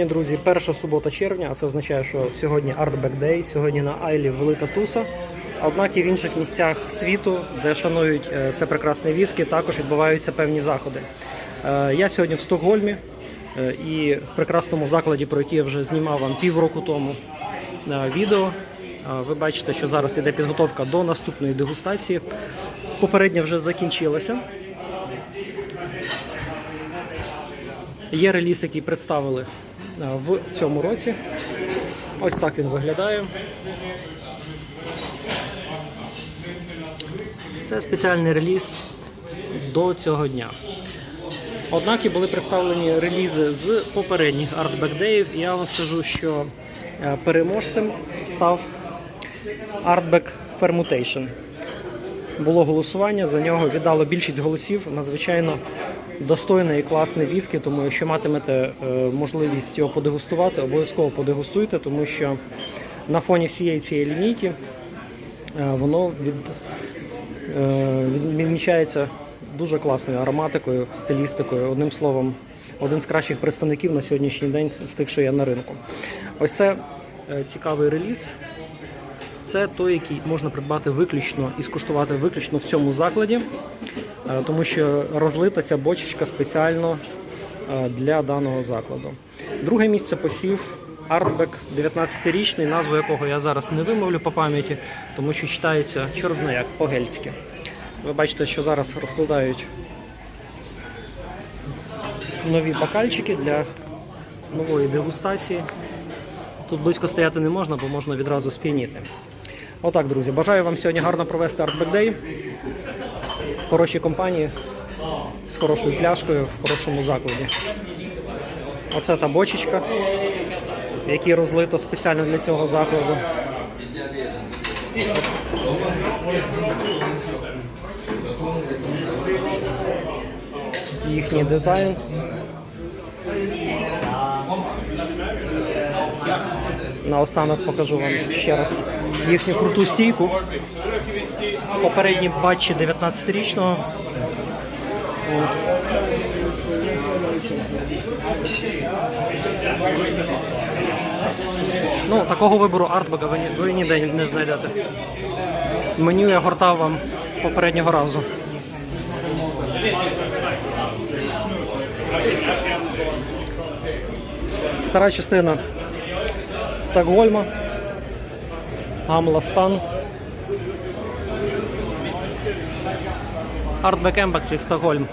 Сьогодні, друзі, перша субота червня, а це означає, що сьогодні Artback Day, сьогодні на Айлі велика туса. Однак і в інших місцях світу, де шанують е, це прекрасне віскі, також відбуваються певні заходи. Е, Я сьогодні в Стокгольмі е, і в прекрасному закладі, про який я вже знімав вам півроку тому відео. Ви бачите, що зараз іде підготовка до наступної дегустації. Попередня вже закінчилася. Є реліз, який представили в цьому році. Ось так він виглядає. Це спеціальний реліз до цього дня. Однак і були представлені релізи з попередніх Day. І я вам скажу, що е, переможцем став Artback Fermutation. Було голосування, за нього віддало більшість голосів. Надзвичайно достойне і класне віскі, тому якщо матимете е, можливість його подегустувати, обов'язково подегустуйте, тому що на фоні всієї цієї лінійки е, воно від, е, відмічається дуже класною ароматикою, стилістикою. Одним словом, один з кращих представників на сьогоднішній день з тих, що є на ринку. Ось це цікавий реліз. Це той, який можна придбати виключно і скуштувати виключно в цьому закладі, е, тому що розлита ця бочечка спеціально е, для даного закладу. Друге місце посів Артбек 19-річний, назву якого я зараз не вимовлю по пам'яті, тому що читається чорт знає як по-гельськи. Ви бачите, що зараз розкладають нові бокальчики для нової дегустації. Тут близько стояти не можна, бо можна відразу сп'яніти. Отак, друзі, бажаю вам сьогодні гарно провести Day. В хорошій компанії, з хорошою пляшкою, в хорошому закладі. Оце та бочечка, в якій розлито спеціально для цього закладу. Їхній дизайн. Наостанок покажу вам ще раз їхню круту стійку. Попередні батчі 19-річного. Ну, такого вибору артбага ви, ви ніде не знайдете. Меню я гортав вам попереднього разу. Стара частина Стокгольма, Амластан. Артбек Эмбакси, Стокгольм.